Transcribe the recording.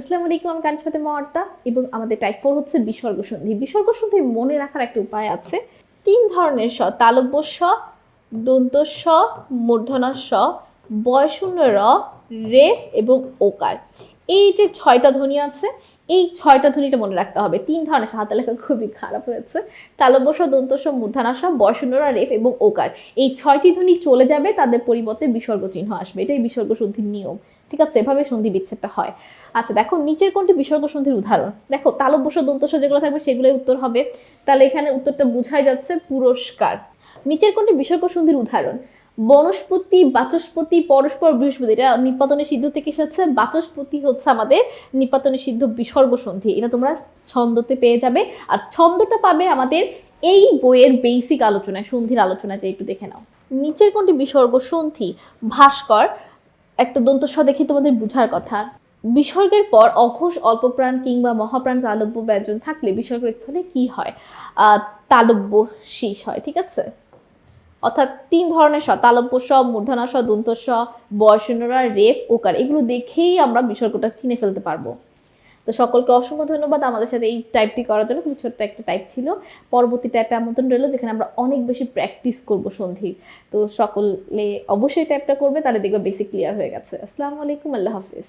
আসসালামু আলাইকুম, আমি কানিস ফাতেমা অর্তা এবং আমাদের টাইপ ফোর হচ্ছে বিসর্গ সন্ধি বিসর্গ সন্ধি মনে রাখার একটা উপায় আছে। তিন ধরনের স তালব্য স দন্ত স মূর্ধনা স বয়শূন্য র, রেফ এবং ওকার। এই যে ছয়টা ধ্বনি আছে এই ছয়টা ধ্বনিটা মনে রাখতে হবে। তিন ধরনের হাতে লেখা খুবই খারাপ হয়েছে। তালব্যস দন্তস মূর্ধনাস বয়সুন্নরা রেফ এবং ওকার। এই ছয়টি ধ্বনি চলে যাবে, তাদের পরিবর্তে বিসর্গ চিহ্ন আসবে। এটাই বিসর্গ সন্ধির নিয়ম। ঠিক আছে, এভাবে সন্ধি বিচ্ছেদটা হয়। আচ্ছা দেখো, নিচের কোনটি বিসর্গ সন্ধির উদাহরণ? দেখো তালব্যস দন্তস যেগুলো থাকবে সেগুলোই উত্তর হবে। তাহলে এখানে উত্তরটা বোঝাই যাচ্ছে পুরস্কার। নিচের কোনটি বিসর্গ সন্ধির উদাহরণ? বনস্পতি, বাচস্পতি, পরস্পর বৃহস্পতি। এটা নিপাতনের সিদ্ধ থেকে এসেছে। বাচস্পতি হচ্ছে আমাদের নিপাতনের সিদ্ধ বিসর্গ সন্ধি এটা তোমরা ছন্দতে পেয়ে যাবে। আর ছন্দটা পাবে আমাদের এই বইয়ের বেসিক আলোচনায়, সন্ধির আলোচনা যে একটু দেখে নাও। নিচের কোনটি বিসর্গ? সন্ধি। ভাস্কর, একটা দন্তস্ব দেখে তোমাদের বুঝার কথা। বিসর্গের পর অঘোষ, অল্পপ্রাণ কিংবা মহাপ্রাণ তালব্য ব্যঞ্জন থাকলে বিসর্গের স্থলে কি হয়? তালব্য শীষ হয়, ঠিক আছে? অর্থাৎ তিন ধরনের স, তালব্য স, মূর্ধনা স, দন্ত স বয়সন্যরা রেফ ওকার এগুলো দেখেই আমরা বিসর্গটা চিনে ফেলতে পারব। তো সকলকে অসংখ্য ধন্যবাদ আমাদের সাথে এই টাইপটি করার জন্য খুব ছোট্ট একটা টাইপ ছিল। পরবর্তী টাইপে আমন্ত্রণ রইল, যেখানে আমরা অনেক বেশি প্র্যাকটিস করব সন্ধি তো সকলে অবশ্যই টাইপটা করবে, তাহলে দেখবে বেসিক ক্লিয়ার হয়ে গেছে। আসসালামু আলাইকুম, আল্লাহ হাফিজ।